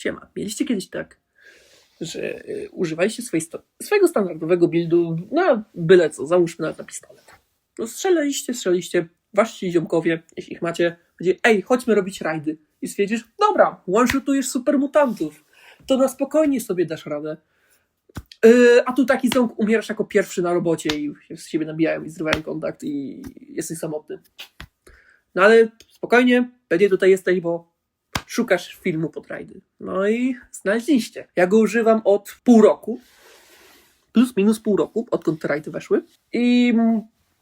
siema, mieliście kiedyś tak, że y, używaliście swojej swojego standardowego buildu na byle co, załóżmy nawet na pistolet. No strzelaliście, strzelaliście, wasi ziomkowie, jeśli ich macie, będzie, ej, chodźmy robić rajdy. I stwierdzisz, dobra, one-shootujesz super mutantów, to na spokojnie sobie dasz radę. Yy, a tu taki ząg, umierasz jako pierwszy na robocie i się z siebie nabijają i zrywają kontakt i jesteś samotny. No ale spokojnie, będzie tutaj jesteś, bo szukasz filmu pod rajdy. No i znaleźliście. Ja go używam od pół roku, plus minus pół roku, odkąd te rajdy weszły. I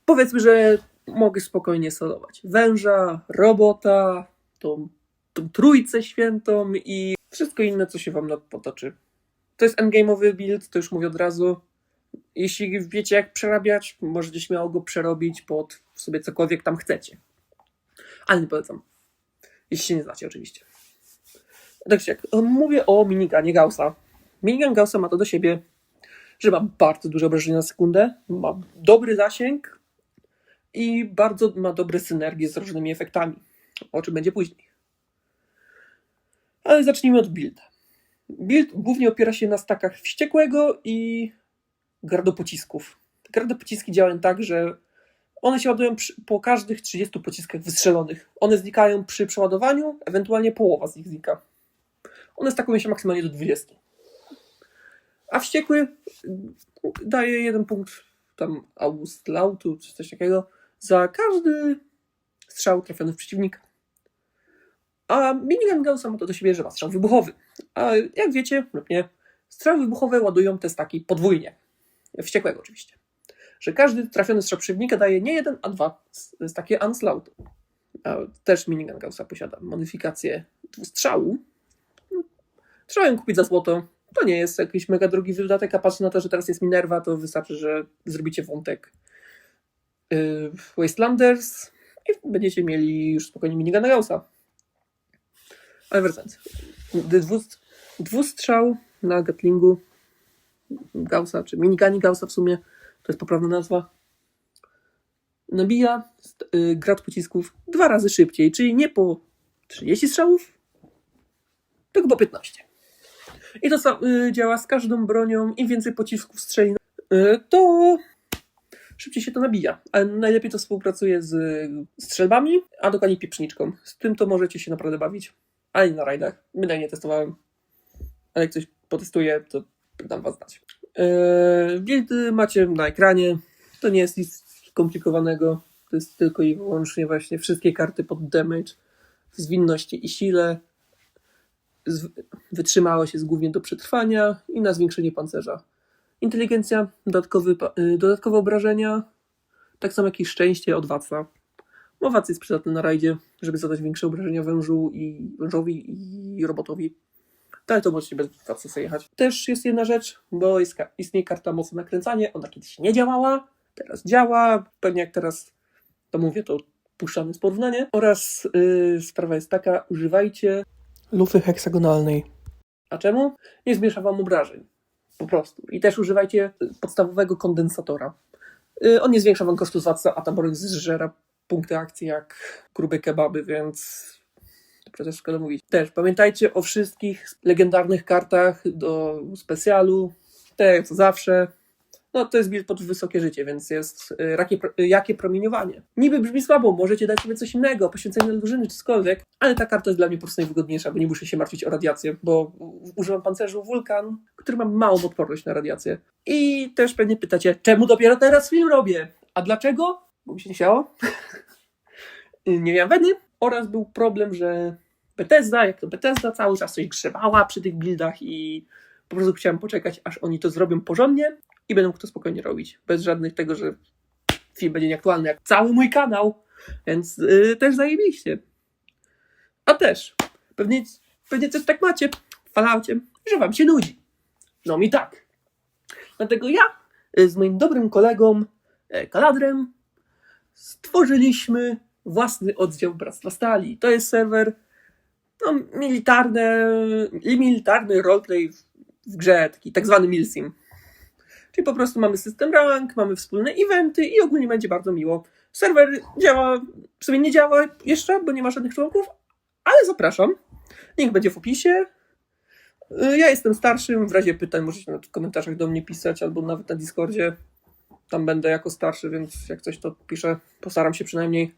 powiedzmy, że mogę spokojnie solować. Węża, robota, tą, tą trójcę świętą i wszystko inne, co się wam potoczy. To jest endgame'owy build, to już mówię od razu. Jeśli wiecie, jak przerabiać, możecie śmiało go przerobić pod sobie cokolwiek tam chcecie. Ale nie polecam. Jeśli się nie znacie, oczywiście. Tak jak mówię o miniganie Gaussa. Minigun Gaussa ma to do siebie, że ma bardzo duże obrażenia na sekundę, ma dobry zasięg i bardzo ma dobre synergie z różnymi efektami, o czym będzie później. Ale zacznijmy od builda. Build głównie opiera się na stakach wściekłego i gardopocisków. Te gardopociski działają tak, że one się ładują przy, po każdych 30 pociskach wystrzelonych. One znikają przy przeładowaniu, ewentualnie połowa z nich znika. One stakują się maksymalnie do 20. A wściekły daje jeden punkt tam Auslautu czy coś takiego za każdy strzał trafiony w przeciwnika. A minigun Gaussa ma to do siebie, że ma strzał wybuchowy. A jak wiecie, lub nie, strzały wybuchowe ładują te staki podwójnie. Wściekłego oczywiście. Że każdy trafiony strzał przeciwnika daje nie jeden, a dwa takie Onslaught. A też minigun Gaussa posiada modyfikację dwustrzału. Trzeba ją kupić za złoto. To nie jest jakiś mega drogi wydatek, a patrz na to, że teraz jest Minerva, to wystarczy, że zrobicie wątek yy, Wastelanders i będziecie mieli już spokojnie minigana Gaussa. Ale wracając. Dwust, dwustrzał na Gatlingu Gaussa, czy minigani Gaussa w sumie, to jest poprawna nazwa, nabija y, grad pocisków dwa razy szybciej, czyli nie po 30 strzałów, tylko po 15. I to sa- y, działa z każdą bronią. Im więcej pocisków strzeli, y, to szybciej się to nabija. Ale najlepiej to współpracuje z strzelbami, a dokładnie pieprzniczką. Z tym to możecie się naprawdę bawić. Ale nie na rajdach. Bynajmniej nie testowałem. Ale jak ktoś potestuje, to dam was znać. Yy, macie na ekranie. To nie jest nic skomplikowanego. To jest tylko i wyłącznie właśnie wszystkie karty pod damage zwinności i sile. Wytrzymałość jest głównie do przetrwania i na zwiększenie pancerza. Inteligencja, dodatkowy, yy, dodatkowe obrażenia, tak samo jak i szczęście od Watsa. Bo Wac jest przydatny na rajdzie, żeby zadać większe obrażenia wężu i wężowi i robotowi. Ale to możecie bez Watsa sobie jechać. Też jest jedna rzecz, bo jest, istnieje karta mocno nakręcanie. Ona kiedyś nie działała, teraz działa. Pewnie jak teraz to mówię, to puszczamy z porównanie. Oraz yy, sprawa jest taka, używajcie lufy heksagonalnej. A czemu? Nie zmniejsza wam obrażeń. Po prostu. I też używajcie podstawowego kondensatora. Y, On nie zwiększa wam kosztu Watsa, a taborek zżera punkty akcji jak grube kebaby, więc też szkoda mówić. Też pamiętajcie o wszystkich legendarnych kartach do specjalu, te co zawsze. No to jest build pod wysokie życie, więc jest y, rakie, y, jakie promieniowanie. Niby brzmi słabo, możecie dać sobie coś innego, poświęcenie na drużyny czy cokolwiek, ale ta karta jest dla mnie po prostu najwygodniejsza, bo nie muszę się martwić o radiację, bo używam pancerzu Wulkan, który ma małą odporność na radiację. I też pewnie pytacie, czemu dopiero teraz film robię? A dlaczego? Bo mi się nie chciało. nie miałem weny oraz był problem, że Bethesda, jak to Bethesda, cały czas coś grzebała przy tych buildach i po prostu chciałem poczekać, aż oni to zrobią porządnie i będę mógł to spokojnie robić. Bez żadnych tego, że film będzie nieaktualny jak cały mój kanał, więc yy, też zajebiście. A też, pewnie, pewnie też tak macie w Falloutie, że wam się nudzi. No mi tak. Dlatego ja y, z moim dobrym kolegą e, Kaladrem stworzyliśmy własny oddział Bractwa Stali. To jest serwer no, militarny, militarny roleplay w, w grze, taki tak zwany milsim. Czyli po prostu mamy system rank, mamy wspólne eventy i ogólnie będzie bardzo miło. Serwer działa, w sumie nie działa jeszcze, bo nie ma żadnych członków, ale zapraszam. Link będzie w opisie. Y, Ja jestem starszym, w razie pytań możecie w komentarzach do mnie pisać, albo nawet na Discordzie. Tam będę jako starszy, więc jak coś to piszę, postaram się przynajmniej.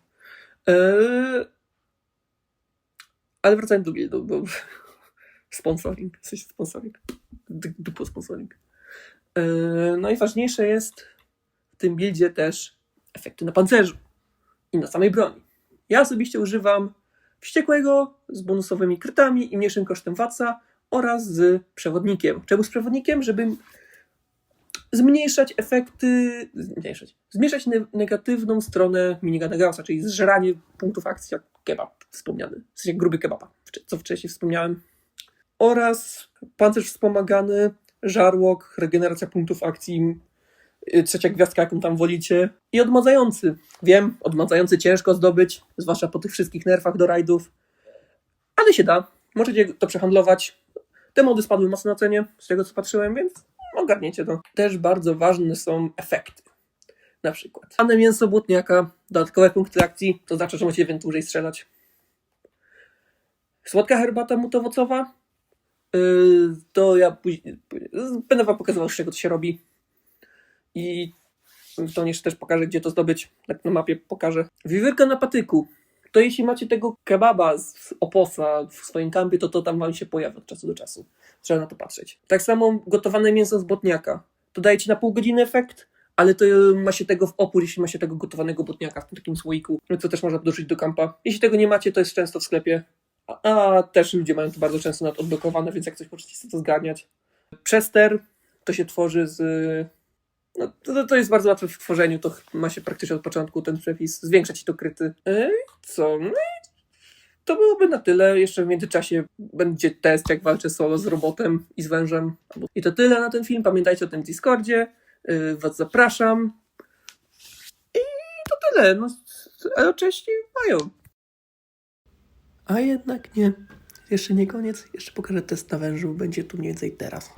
Yy, Ale wracając do guildu, bo sponsoring, coś sponsoring, dupo sponsoring. Yy, Najważniejsze jest w tym buildzie też efekty na pancerzu i na samej broni. Ja osobiście używam wściekłego z bonusowymi krytami i mniejszym kosztem waca oraz z przewodnikiem. Czemu z przewodnikiem? Żeby zmniejszać efekty, zmniejszać, zmniejszać ne- negatywną stronę minigana Gaussa, czyli zżeranie punktów akcji jak kebab wspomniany, w sensie gruby kebaba, co wcześniej wspomniałem. Oraz pancerz wspomagany, żarłok, regeneracja punktów akcji, y, trzecia gwiazdka, jaką tam wolicie. I odmadzający. Wiem, odmadzający ciężko zdobyć, zwłaszcza po tych wszystkich nerfach do rajdów, ale się da. Możecie to przehandlować. Te mody spadły mocno na cenie, z tego co patrzyłem, więc ogarniecie to. Też bardzo ważne są efekty. Na przykład. Pane mięso błotniaka, dodatkowe punkty akcji, to znaczy, że możecie więcej strzelać. Słodka herbata mutowocowa, to ja później, będę wam pokazywał, z czego to się robi. I to jeszcze też pokażę, gdzie to zdobyć. Tak na mapie pokażę. Wiwyrka na patyku. To jeśli macie tego kebaba z oposa w swoim kampie, to to tam wam się pojawia od czasu do czasu. Trzeba na to patrzeć. Tak samo gotowane mięso z botniaka. To daje ci na pół godziny efekt, ale to ma się tego w opór, jeśli ma się tego gotowanego botniaka w takim słoiku, co też można dorzucić do kampa. Jeśli tego nie macie, to jest często w sklepie. A, też ludzie mają to bardzo często nad odblokowane, więc jak coś potrzebujecie to zgarniać. Przester to się tworzy z no, to, to jest bardzo łatwe w tworzeniu, to ma się praktycznie od początku ten przepis, zwiększa ci to kryty. Ej, co? No to byłoby na tyle. Jeszcze w międzyczasie będzie test, jak walczę solo z robotem i z wężem. I to tyle na ten film. Pamiętajcie o tym Discordzie. Yy, was zapraszam. I to tyle. No, ale części mają. A jednak nie. Jeszcze nie koniec. Jeszcze pokażę test na wężu. Będzie tu mniej więcej teraz.